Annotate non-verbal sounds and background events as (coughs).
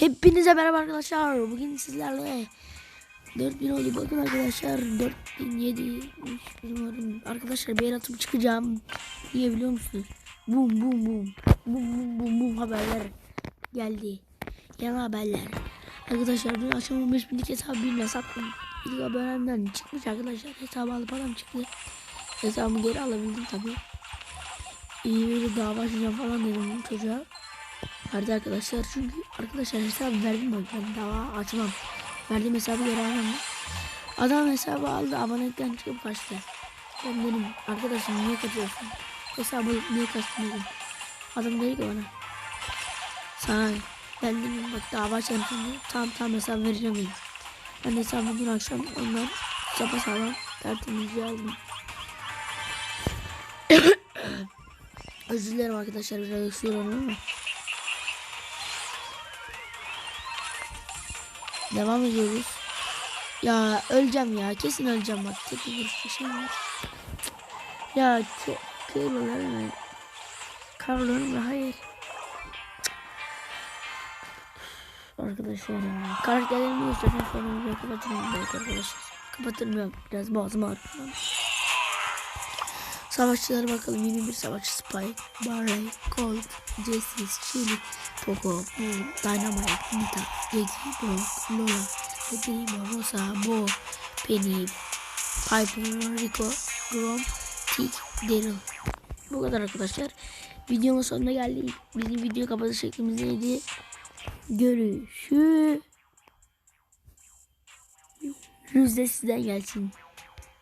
Hepinize merhaba arkadaşlar. Bugün sizlerle 4000 oldu. Bakın arkadaşlar 4007 umarım. Arkadaşlar bir el atıp çıkacağım. Niye biliyor musunuz? Bum bum bum. Bum bum bum bum haberler geldi. Yeni haberler. Arkadaşlar dün akşam 15 binlik hesabı birine sattım. İlk abonemden çıkmış arkadaşlar. Hesabı alıp adam çıktı. Hesabımı geri alabildim tabii. İyi böyle dava açacağım falan dedim çocuğa. Verdi arkadaşlar çünkü arkadaşlar hesabı verdim bak ben dava açmam. Verdiğim hesabı geri. Adam hesabı aldı abonelikten çıkıp kaçtı. Ben dedim arkadaşım niye kaçıyorsun? Hesabı niye kaçtın dedim. Adam dedi ki bana. Sana ben dedim bak dava açarım şimdi. Tamam tamam hesabı vereceğim. Ben hesabı dün akşam ondan sapa sağlam tertemizliği aldım. (coughs) Özür dilerim arkadaşlar biraz öksürüyorum ama. Devam ediyoruz. Ya öleceğim ya. Kesin öleceğim bak. Tek bir vuruş bir şey var. Ya kö köylüler mi? Karlar mı? Hayır. Arkadaşlar ya. Karakterlerimi sonra bir kapatırım belki arkadaşlar. Kapatırım biraz boğazım ağrıyor. Savaşçılara bakalım. Yeni bir savaşçı Spike, Barley, Colt, Jesse, Chili, Poco, Bull, Dynamite, Nita, Jackie, Brock, Lola, Primo, Rosa, Bo, Penny, Piper, Rico, Grom, Tick, Daryl. Bu kadar arkadaşlar. Videonun sonuna geldik. Bizim video kapatış şeklimiz neydi? Görüşürüz. Rüzde sizden gelsin.